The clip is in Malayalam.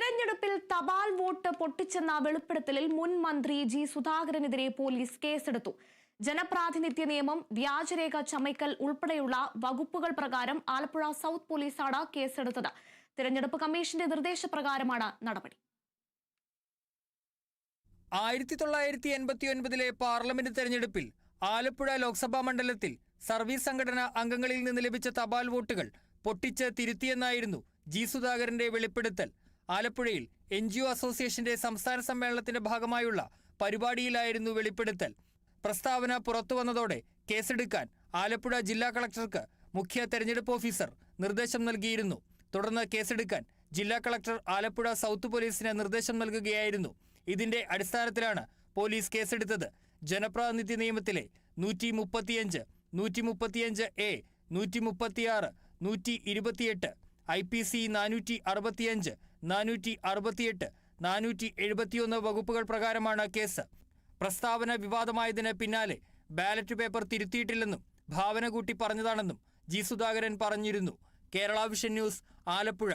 തിരഞ്ഞെടുപ്പിൽ തപാൽ വോട്ട് പൊട്ടിച്ചെന്ന വെളിപ്പെടുത്തലിൽ മുൻ മന്ത്രി ജി സുധാകരനെതിരെ പോലീസ് കേസെടുത്തു. ജനപ്രാതിനിധ്യ നിയമം വ്യാജരേഖ ചമയ്ക്കൽ ഉൾപ്പെടെയുള്ള വകുപ്പുകൾ പ്രകാരം ആലപ്പുഴ സൗത്ത് പോലീസാണ് കേസെടുത്തത്. തിരഞ്ഞെടുപ്പ് കമ്മീഷന്റെ നിർദ്ദേശപ്രകാരമാണ് നടപടി. ആയിരത്തി തൊള്ളായിരത്തി എൺപത്തി ഒൻപതിലെ പാർലമെന്റ് തെരഞ്ഞെടുപ്പിൽ ആലപ്പുഴ ലോക്സഭാ മണ്ഡലത്തിൽ സർവീസ് സംഘടന അംഗങ്ങളിൽ നിന്ന് ലഭിച്ച തപാൽ വോട്ടുകൾ പൊട്ടിച്ച് തിരുത്തിയെന്നായിരുന്നു ജി സുധാകരന്റെ വെളിപ്പെടുത്തൽ. ആലപ്പുഴയിൽ എൻ ജി ഒ അസോസിയേഷന്റെ സംസ്ഥാന സമ്മേളനത്തിന്റെ ഭാഗമായുള്ള പരിപാടിയിലായിരുന്നു വെളിപ്പെടുത്തൽ. പ്രസ്താവന പുറത്തുവന്നതോടെ കേസെടുക്കാൻ ആലപ്പുഴ ജില്ലാ കളക്ടർക്ക് മുഖ്യ തെരഞ്ഞെടുപ്പ് ഓഫീസർ നിർദ്ദേശം നൽകിയിരുന്നു. തുടർന്ന് കേസെടുക്കാൻ ജില്ലാ കളക്ടർ ആലപ്പുഴ സൗത്ത് പോലീസിന് നിർദ്ദേശം നൽകുകയായിരുന്നു. ഇതിന്റെ അടിസ്ഥാനത്തിലാണ് പോലീസ് കേസെടുത്തത്. ജനപ്രാതിനിധ്യ നിയമത്തിലെ നൂറ്റി മുപ്പത്തിയഞ്ച് നൂറ്റി മുപ്പത്തിയഞ്ച് എ നൂറ്റി മുപ്പത്തിയാറ് നൂറ്റി ഇരുപത്തിയെട്ട് ഐ പി സി നാനൂറ്റി അറുപത്തിയഞ്ച് നാനൂറ്റി അറുപത്തിയെട്ട് നാനൂറ്റി എഴുപത്തിയൊന്ന് വകുപ്പുകൾ പ്രകാരമാണ് കേസ്. പ്രസ്താവന വിവാദമായതിന് പിന്നാലെ ബാലറ്റ് പേപ്പർ തിരുത്തിയിട്ടില്ലെന്നും ഭാവന കൂട്ടി പറഞ്ഞതാണെന്നും ജി സുധാകരൻ പറഞ്ഞിരുന്നു. Kerala vision news Alappuzha.